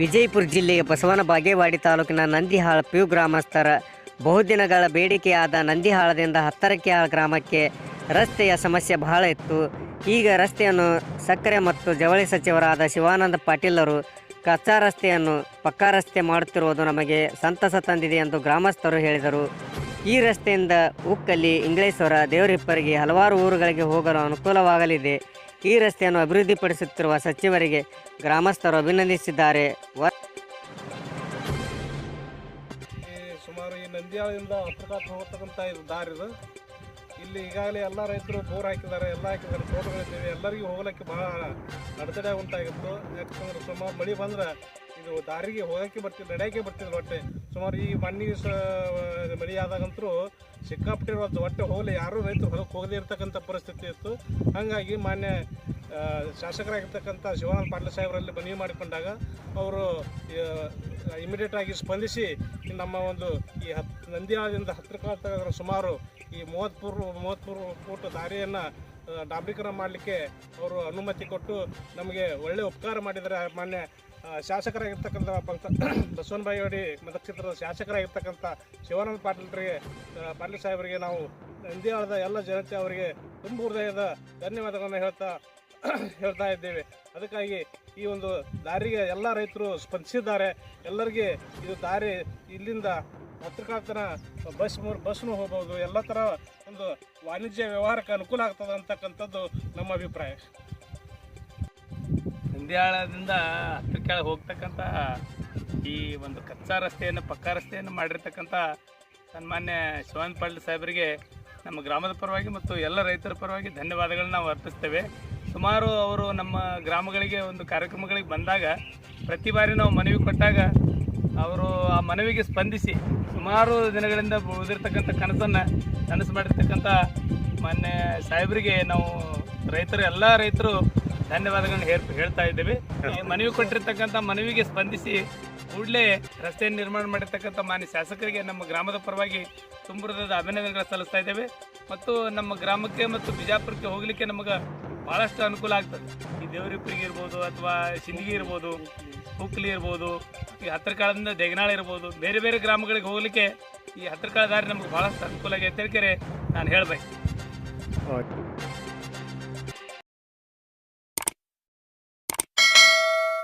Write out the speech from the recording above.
ವಿಜಯಪುರ ಜಿಲ್ಲೆಯ ಬಸವನ ಬಾಗೇವಾಡಿ ತಾಲೂಕಿನ ನಂದಿಹಾಳ ಪ್ಯೂ ಗ್ರಾಮಸ್ಥರ ಬಹುದಿನಗಳ ಬೇಡಿಕೆಯಾದ ನಂದಿಹಾಳದಿಂದ ಹತ್ತರಕ್ಕಿಹಾಳ ಗ್ರಾಮಕ್ಕೆ ರಸ್ತೆಯ ಸಮಸ್ಯೆ ಬಹಳ ಇತ್ತು. ಈಗ ರಸ್ತೆಯನ್ನು ಸಕ್ಕರೆ ಮತ್ತು ಜವಳಿ ಸಚಿವರಾದ ಶಿವಾನಂದ ಪಾಟೀಲರು ಕಚ್ಚಾ ರಸ್ತೆಯನ್ನು ಪಕ್ಕಾ ರಸ್ತೆ ಮಾಡುತ್ತಿರುವುದು ನಮಗೆ ಸಂತಸ ತಂದಿದೆ ಎಂದು ಗ್ರಾಮಸ್ಥರು ಹೇಳಿದರು. ಈ ರಸ್ತೆಯಿಂದ ಉಕ್ಕಲ್ಲಿ ಇಂಗ್ಲೇಶ್ವರ ದೇವರಿಪ್ಪರಿಗೆ ಹಲವಾರು ಊರುಗಳಿಗೆ ಹೋಗಲು ಅನುಕೂಲವಾಗಲಿದೆ. ಈ ರಸ್ತೆಯನ್ನು ಅಭಿವೃದ್ಧಿಪಡಿಸುತ್ತಿರುವ ಸಚಿವರಿಗೆ ಗ್ರಾಮಸ್ಥರು ಅಭಿನಂದಿಸಿದ್ದಾರೆ. ಸುಮಾರು ಈ ನಂದಿಯಾಳದಿಂದ ಹತ್ರಕಾತ್ ಹೋಗ್ತಕ್ಕಂಥ ಇದು ದಾರಿ ಇದು. ಇಲ್ಲಿ ಈಗಾಗಲೇ ಎಲ್ಲ ರೈತರು ಬೋರ್ ಹಾಕಿದ್ದಾರೆ, ಎಲ್ಲ ಹಾಕಿದ್ದಾರೆ, ತೋಟಗಳಿದ್ದೇವೆ. ಎಲ್ಲರಿಗೂ ಹೋಗ್ಲಿಕ್ಕೆ ಭಾಳ ಅಡೆತಡೆ ಉಂಟಾಗಿತ್ತು. ಯಾಕಂದ್ರೆ ಸುಮಾರು ಮಳೆ ಬಂದ್ರೆ ಇದು ದಾರಿಗೆ ಹೋಗಕ್ಕೆ ಬರ್ತಿಲ್ಲ ನಡೆಯೋಕ್ಕೆ ಬರ್ತಿದ್ರು ಹೊಟ್ಟೆ. ಸುಮಾರು ಈ ಮಣ್ಣಿ ಸ ಮಳೆ ಆದಾಗಂತರೂ ಸಿಕ್ಕಾಪಟ್ಟೆ ಹೊಟ್ಟೆ ಹೋಗಲಿ ಯಾರೂ ರೈತರು ಹೊಲಕ್ಕೆ ಹೋಗದೇ ಇರ್ತಕ್ಕಂಥ ಪರಿಸ್ಥಿತಿ ಇತ್ತು. ಹಾಗಾಗಿ ಮಾನ್ಯ ಶಾಸಕರಾಗಿರ್ತಕ್ಕಂಥ ಶಿವಾನಂದ ಪಾಟೀಲ್ ಸಾಹೇಬರಲ್ಲಿ ಮನವಿ ಮಾಡಿಕೊಂಡಾಗ ಅವರು ಇಮಿಡಿಯೇಟ್ ಆಗಿ ಸ್ಪಂದಿಸಿ ನಮ್ಮ ಒಂದು ಈ ಹತ್, ನಂದಿಯಾಳದಿಂದ ಹತ್ತಿರ ಸುಮಾರು ಈ ಮೂವತ್ತ್ಮೂರು ಮೂವತ್ತ್ಮೂರು ಫೂಟ್ ದಾರಿಯನ್ನು ಡಾಬ್ರೀಕರಣ ಮಾಡಲಿಕ್ಕೆ ಅವರು ಅನುಮತಿ ಕೊಟ್ಟು ನಮಗೆ ಒಳ್ಳೆಯ ಉಪಕಾರ ಮಾಡಿದರೆ ಮಾನ್ಯ ಶಾಸಕರಾಗಿರ್ತಕ್ಕಂಥ ಬಂತ ಬಸವನ ಬಾಯಿವಾಡಿ ಮತಕ್ಷೇತ್ರದ ಶಾಸಕರಾಗಿರ್ತಕ್ಕಂಥ ಶಿವಾನಂದ ಪಾಟೀಲ್ರಿಗೆ ಪಾಟೀಲ್ ಸಾಹೇಬರಿಗೆ ನಾವು ನಂದಿಯಾಳದ ಎಲ್ಲ ಜನತೆ ಅವರಿಗೆ ತುಂಬ ಹೃದಯದ ಧನ್ಯವಾದಗಳನ್ನು ಹೇಳ್ತಾ ಹೇಳ್ತಾ ಇದ್ದೇವೆ. ಅದಕ್ಕಾಗಿ ಈ ಒಂದು ದಾರಿಗೆ ಎಲ್ಲ ರೈತರು ಸ್ಪಂದಿಸಿದ್ದಾರೆ. ಎಲ್ಲರಿಗೆ ಇದು ದಾರಿ ಇಲ್ಲಿಂದ ಪತ್ರಕರ್ತನ ಬಸ್ ಮೂರು ಬಸ್ನು ಹೋಗ್ಬೋದು. ಎಲ್ಲ ಥರ ಒಂದು ವಾಣಿಜ್ಯ ವ್ಯವಹಾರಕ್ಕೆ ಅನುಕೂಲ ಆಗ್ತದೆ ಅಂತಕ್ಕಂಥದ್ದು ನಮ್ಮ ಅಭಿಪ್ರಾಯ. ನಂದ್ಯಾಳದಿಂದ ಹತ್ತು ಕೆಳಗೆ ಹೋಗ್ತಕ್ಕಂಥ ಈ ಒಂದು ಕಚ್ಚಾ ರಸ್ತೆಯನ್ನು, ಪಕ್ಕಾ ರಸ್ತೆಯನ್ನು ಮಾಡಿರ್ತಕ್ಕಂಥ ಸನ್ಮಾನ್ಯ ಶಿವನ್ ಪಾಟೀಲ್ ಸಾಹೇಬರಿಗೆ ನಮ್ಮ ಗ್ರಾಮದ ಪರವಾಗಿ ಮತ್ತು ಎಲ್ಲ ರೈತರ ಪರವಾಗಿ ಧನ್ಯವಾದಗಳನ್ನ ನಾವು ಅರ್ಪಿಸ್ತೇವೆ. ಸುಮಾರು ಅವರು ನಮ್ಮ ಗ್ರಾಮಗಳಿಗೆ ಒಂದು ಕಾರ್ಯಕ್ರಮಗಳಿಗೆ ಬಂದಾಗ ಪ್ರತಿ ಬಾರಿ ನಾವು ಮನವಿ ಕೊಟ್ಟಾಗ ಅವರು ಆ ಮನವಿಗೆ ಸ್ಪಂದಿಸಿ ಸುಮಾರು ದಿನಗಳಿಂದ ಉಳಿದಿರ್ತಕ್ಕಂಥ ಕನಸನ್ನು ನನಸು ಮಾಡಿರ್ತಕ್ಕಂಥ ಮಾನ್ಯ ಸಾಹೇಬರಿಗೆ ನಾವು ರೈತರು, ಎಲ್ಲ ರೈತರು ಧನ್ಯವಾದಗಳನ್ನ ಹೇಳ್ತಾ ಇದ್ದೇವೆ. ಮನವಿ ಕೊಟ್ಟಿರ್ತಕ್ಕಂಥ ಮನವಿಗೆ ಸ್ಪಂದಿಸಿ ಕೂಡಲೇ ರಸ್ತೆಯನ್ನು ನಿರ್ಮಾಣ ಮಾಡಿರ್ತಕ್ಕಂಥ ಮಾನ್ಯ ಶಾಸಕರಿಗೆ ನಮ್ಮ ಗ್ರಾಮದ ಪರವಾಗಿ ತುಂಬುರದ ಅಭಿನಂದನೆಗಳು ಸಲ್ಲಿಸ್ತಾ ಇದ್ದೇವೆ. ಮತ್ತು ನಮ್ಮ ಗ್ರಾಮಕ್ಕೆ ಮತ್ತು ಬಿಜಾಪುರಕ್ಕೆ ಹೋಗಲಿಕ್ಕೆ ನಮಗೆ ಭಾಳಷ್ಟು ಅನುಕೂಲ ಆಗ್ತದೆ. ಈ ದೇವರಿಪ್ಪರಿಗೆ ಇರ್ಬೋದು ಅಥವಾ ಸಿಂದಗಿ ಇರ್ಬೋದು ಹುಕ್ಲಿ ಇರ್ಬೋದು, ಈ ಹತ್ತಿರ ಕಾಲದಿಂದ ದೇಗನಾಳ ಇರ್ಬೋದು, ಬೇರೆ ಬೇರೆ ಗ್ರಾಮಗಳಿಗೆ ಹೋಗಲಿಕ್ಕೆ ಈ ಹತ್ತಿರ ಕಾಲ ದಾರಿ ನಮಗೆ ಭಾಳಷ್ಟು ಅನುಕೂಲ ಆಗೈತೆ ಹೇಳ್ಕೆರೆ ನಾನು ಹೇಳಬೇಕು